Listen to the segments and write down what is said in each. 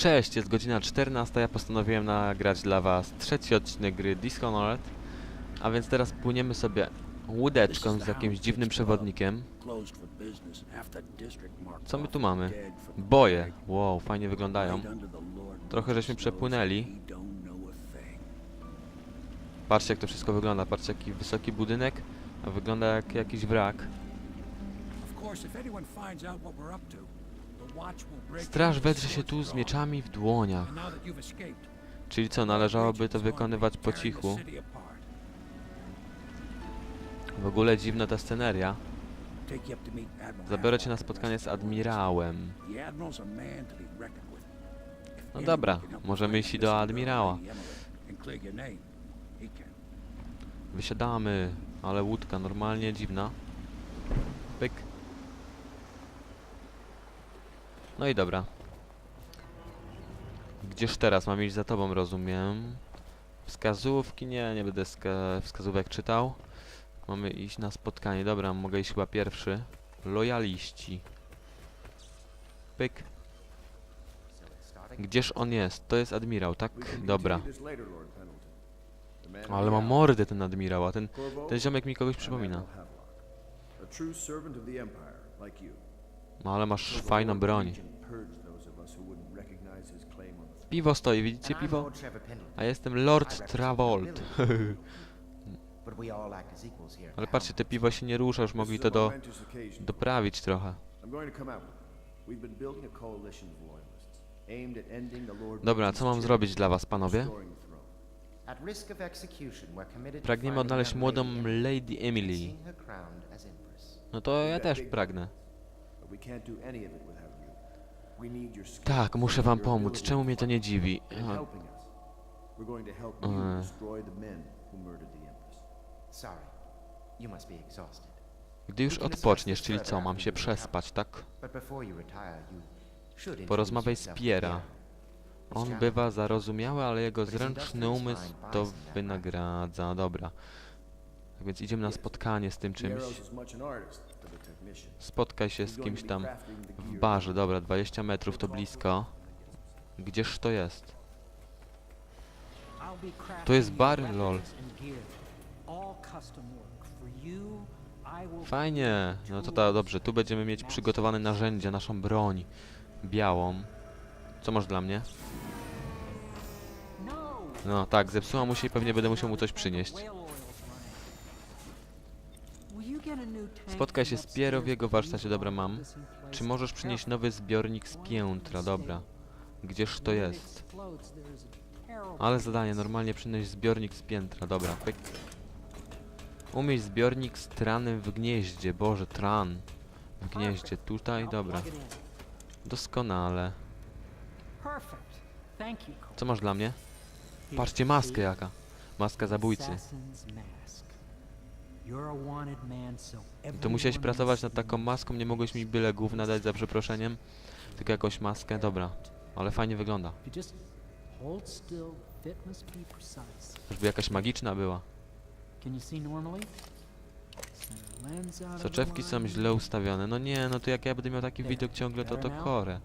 Cześć, jest godzina 14, ja postanowiłem nagrać dla was trzeci odcinek gry Dishonored. A więc teraz płyniemy sobie łódeczką z jakimś dziwnym przewodnikiem. Co my tu mamy? Boje. Wow, fajnie wyglądają. Trochę żeśmy przepłynęli. Patrzcie jak to wszystko wygląda, patrzcie jaki wysoki budynek, wygląda jak jakiś wrak. Straż wedrze się tu z mieczami w dłoniach. Czyli co, należałoby to wykonywać po cichu? W ogóle dziwna ta sceneria. Zabiorę cię na spotkanie z admirałem. No dobra, możemy iść do admirała. Wysiadamy, ale łódka normalnie dziwna. Pyk. No i dobra. Gdzież teraz? Mam iść za tobą, rozumiem. Wskazówki? Nie, nie będę wska wskazówek czytał. Mamy iść na spotkanie. Dobra, mogę iść chyba pierwszy. Lojaliści. Pyk. Gdzież on jest? To jest admirał, tak? Dobra. Ale ma mordę ten admirał, a ten, ten ziomek mi kogoś przypomina. A true servant of the Empire, like you. No ale masz fajną broń. Piwo stoi, widzicie piwo? A jestem Lord Travolt. Ale patrzcie, te piwo się nie rusza, już mogli to do, doprawić trochę. Dobra, co mam zrobić dla was, panowie? Pragniemy odnaleźć młodą Lady Emily. No to ja też pragnę. Tak, muszę wam pomóc. Czemu mnie to nie dziwi? And in Aha. helping us, we're going to help you destroy the men who murdered the Empress. Sorry, you must be exhausted. Gdy już odpoczniesz, czyli co, mam się przespać, tak? But before you retire, you should introduce Porozmawiaj z yourself to Piera. Pierre. On bywa zarozumiały, ale jego zręczny umysł to wynagradza. Dobra. Tak więc idziemy na spotkanie z tym czymś. Spotkaj się z kimś tam w barze. Dobra, 20 metrów to blisko. Gdzież to jest? To jest bar, lol. lol. Fajnie. No to ta, dobrze, tu będziemy mieć przygotowane narzędzia, naszą broń. Białą. Co masz dla mnie? No tak, zepsuła mu się i pewnie będę musiał mu coś przynieść. Spotkaj się z Piero w jego warsztacie, dobra mam. Czy możesz przynieść nowy zbiornik z piętra? Dobra. Gdzież to jest? Ale zadanie, normalnie przynieść zbiornik z piętra, dobra. Umieść zbiornik z tranem w gnieździe, boże, tran. W gnieździe, tutaj, dobra. Doskonale. Co masz dla mnie? Patrzcie, maskę jaka. Maska zabójcy. To musiałeś pracować nad taką maską, nie mogłeś mi byle gówna dać za przeproszeniem. Tylko jakąś maskę, dobra. Ale fajnie wygląda. Żeby jakaś magiczna była. Soczewki są źle ustawione. No nie, no to jak ja będę miał taki widok ciągle, to to chore.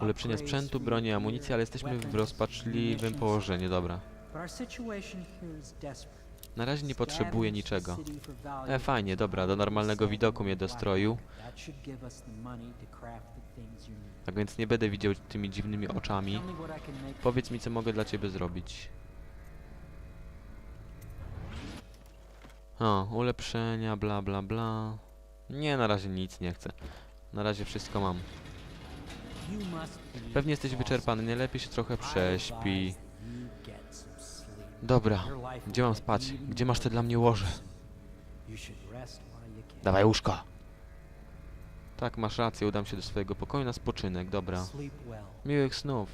Ulepszenie sprzętu, broni, amunicji, ale jesteśmy w rozpaczliwym położeniu, dobra. Na razie nie potrzebuję niczego. E, fajnie, dobra, do normalnego widoku mnie dostroił. Tak więc nie będę widział tymi dziwnymi oczami. Powiedz mi, co mogę dla ciebie zrobić. O, ulepszenia, bla bla bla. Nie, na razie nic nie chcę. Na razie wszystko mam. Pewnie jesteś wyczerpany, nie lepiej się trochę prześpi. Dobra, gdzie mam spać? Gdzie masz te dla mnie łoże? Dawaj łóżko. Tak, masz rację, udam się do swojego pokoju na spoczynek, dobra. Miłych snów.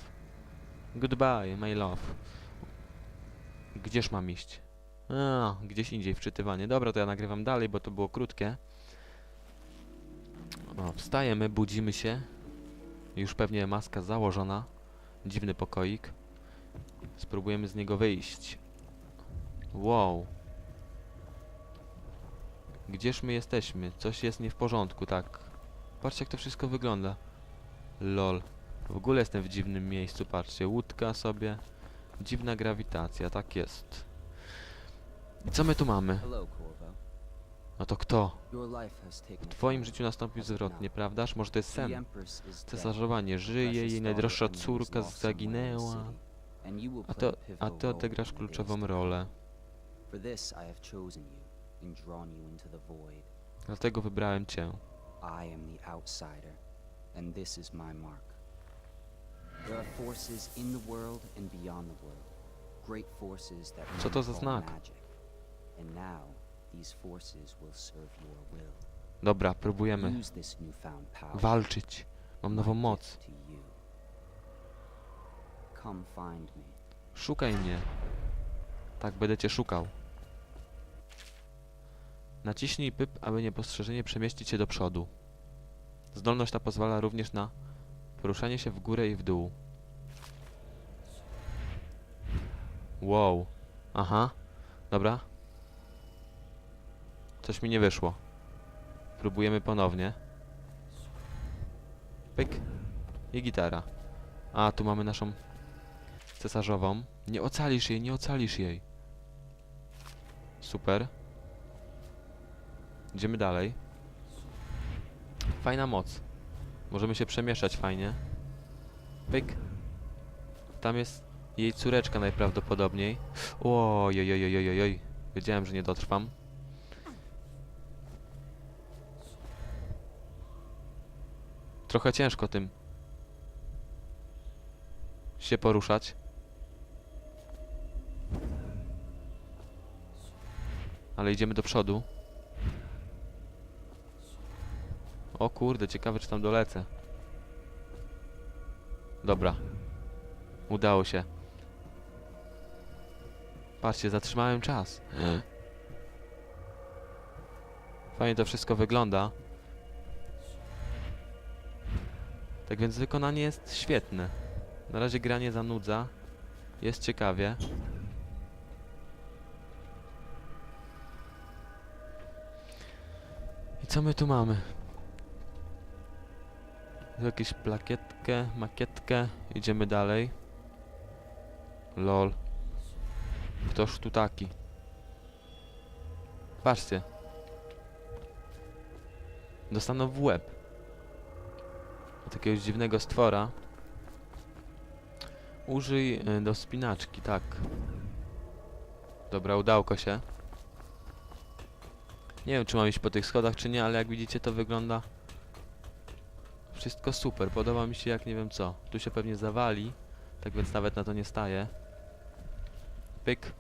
Goodbye, my love. Gdzież mam iść? A, gdzieś indziej wczytywanie. Dobra, to ja nagrywam dalej, bo to było krótkie. O, wstajemy, budzimy się. Już pewnie maska założona. Dziwny pokoik. Spróbujemy z niego wyjść. Wow. Gdzież my jesteśmy? Coś jest nie w porządku, tak. Patrzcie jak to wszystko wygląda. Lol. W ogóle jestem w dziwnym miejscu, patrzcie. Łódka sobie. Dziwna grawitacja, tak jest. I co my tu mamy? No to kto? W twoim życiu nastąpił zwrot, nieprawdaż? Może to jest sen? Empress is dead. Cesarzowa nie The żyje, jej najdroższa córka zaginęła. A to, a ty odegrasz kluczową rolę. Dlatego wybrałem cię. I am the outsider, and this is my mark. There are forces in the world and beyond the world. Great forces that Co to za znak? magic. And now these forces will serve your will. Dobra, próbujemy walczyć. Mam nową moc. Szukaj mnie. Tak, będę cię szukał. Naciśnij pyp, aby niepostrzeżenie przemieścić się do przodu. Zdolność ta pozwala również na poruszanie się w górę i w dół. Wow. Aha. Dobra. Coś mi nie wyszło. Próbujemy ponownie. Pyk. I gitara. A, tu mamy naszą cesarzową. Nie ocalisz jej, nie ocalisz jej. Super. Idziemy dalej. Fajna moc. Możemy się przemieszczać fajnie. Pyk. Tam jest jej córeczka najprawdopodobniej. Ojojojojojoj. Wiedziałem, że nie dotrwam. Trochę ciężko tym się poruszać. Ale idziemy do przodu. O kurde, ciekawe czy tam dolecę. Dobra. Udało się. Patrzcie, zatrzymałem czas. Fajnie to wszystko wygląda. Tak więc wykonanie jest świetne. Na razie gra nie zanudza. Jest ciekawie. Co my tu mamy? Jakąś plakietkę, makietkę. Idziemy dalej. Lol. Ktoż tu taki? Patrzcie. Dostaną w łeb. Od dziwnego stwora. Użyj y, do spinaczki, tak. Dobra, udało się. Nie wiem, czy mam iść po tych schodach, czy nie, ale jak widzicie, to wygląda wszystko super. Podoba mi się jak nie wiem co. Tu się pewnie zawali, tak więc nawet na to nie staję. Pyk.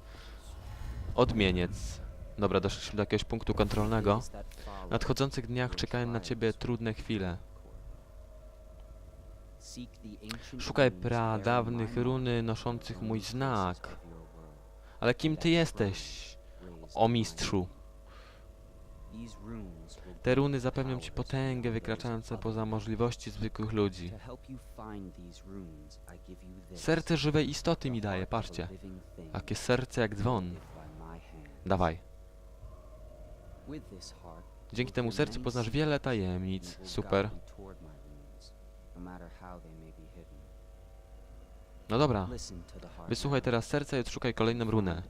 Odmieniec. Dobra, doszliśmy do jakiegoś punktu kontrolnego. W nadchodzących dniach czekają na ciebie trudne chwile. Szukaj pradawnych runy noszących mój znak. Ale kim ty jesteś, o mistrzu? Te runy zapewnią ci potęgę of poza możliwości zwykłych ludzi. Serce żywej istoty mi daje, patrzcie. Takie serce jak dzwon. Dawaj. Dzięki temu sercu poznasz wiele tajemnic. Super. no dobra. Wysłuchaj teraz serca i odszukaj kolejną runę.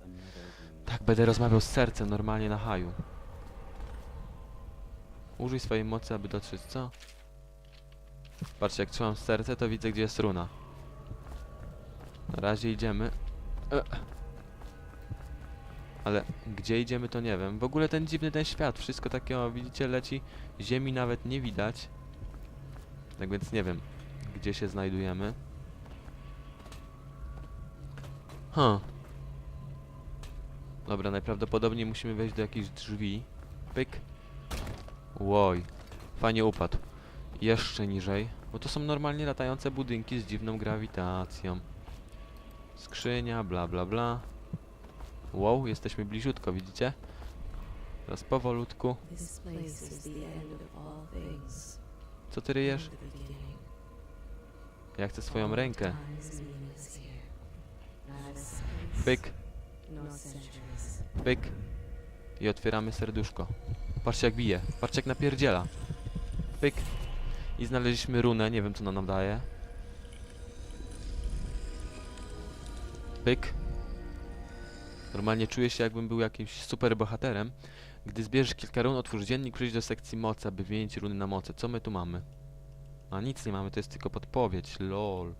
Tak, będę rozmawiał z sercem normalnie na haju. Użyj swojej mocy, aby dotrzeć, co? Patrzcie, jak trzymam serce, to widzę, gdzie jest runa. Na razie idziemy. E. Ale gdzie idziemy, to nie wiem. W ogóle ten dziwny ten świat, wszystko takiego, widzicie, leci. Ziemi nawet nie widać. Tak więc nie wiem, gdzie się znajdujemy. Huh. Dobra, najprawdopodobniej musimy wejść do jakichś drzwi. Pyk. Łoj. Fajnie upadł. Jeszcze niżej. Bo to są normalnie latające budynki z dziwną grawitacją. Skrzynia, bla bla bla. Wow, jesteśmy bliziutko, widzicie? Teraz powolutku. Co ty ryjesz? Ja chcę swoją rękę. Pyk, pyk. I otwieramy serduszko. Patrzcie jak bije. Patrzcie jak napierdziela. Pyk. I znaleźliśmy runę, nie wiem co ona nam daje. Pyk. Normalnie czuję się jakbym był jakimś super bohaterem. Gdy zbierzesz kilka run, otwórz dziennik, przyjdź do sekcji mocy, aby wymienić runy na moce. Co my tu mamy? A nic nie mamy, to jest tylko podpowiedź, lol.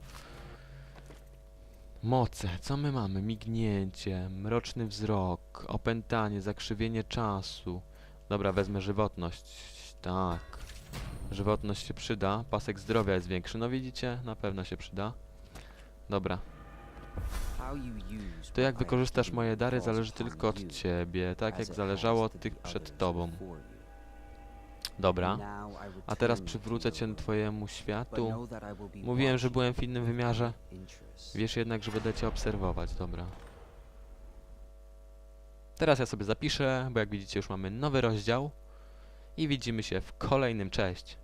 Moce, co my mamy? Mignięcie, mroczny wzrok, opętanie, zakrzywienie czasu. Dobra, wezmę żywotność. Tak. Żywotność się przyda. Pasek zdrowia jest większy. No widzicie? Na pewno się przyda. Dobra. To jak wykorzystasz moje dary zależy tylko od ciebie, tak jak zależało od tych przed tobą. Dobra. A teraz przywrócę cię twojemu światu. Mówiłem, że byłem w innym wymiarze. Wiesz jednak, że będę cię obserwować, dobra. Teraz ja sobie zapiszę, bo jak widzicie już mamy nowy rozdział. I widzimy się w kolejnym, cześć.